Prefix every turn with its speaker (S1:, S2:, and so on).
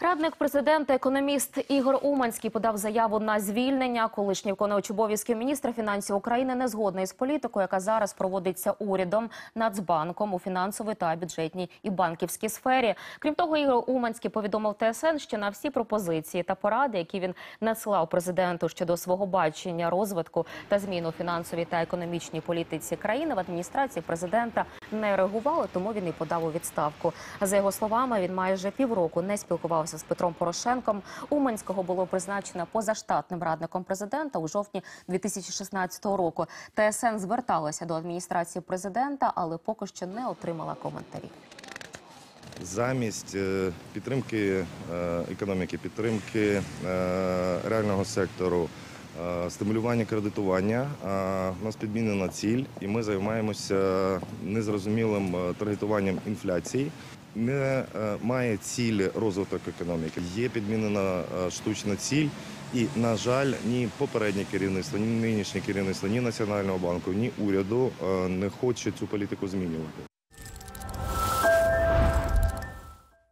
S1: Радник президента, економіст Ігор Уманський подав заяву на звільнення. Колишній виконувач обов'язків міністра фінансів України не згодний з політикою, яка зараз проводиться урядом, Нацбанком у фінансовій та бюджетній і банківській сфері. Крім того, Ігор Уманський повідомив ТСН, що на всі пропозиції та поради, які він надсилав президенту щодо свого бачення розвитку та змін у фінансовій та економічній політиці країни в адміністрації президента не реагували, тому він і подав у відставку. За його словами, він майже півроку не спілкувався з Петром Порошенком. Уманського було призначено позаштатним радником президента у жовтні 2016 року. ТСН зверталася до адміністрації президента, але поки що не отримала коментарів.
S2: Замість е, підтримки е, економіки, підтримки е, реального сектору, стимулювання кредитування, у нас підмінена ціль, і ми займаємося незрозумілим таргетуванням інфляції. Не е, має цілі розвиток економіки. Є підмінена е, штучна ціль, і, на жаль, ні попереднє керівництво, ні нинішнє керівництво, ні Національного банку, ні уряду е, не хоче цю політику змінювати.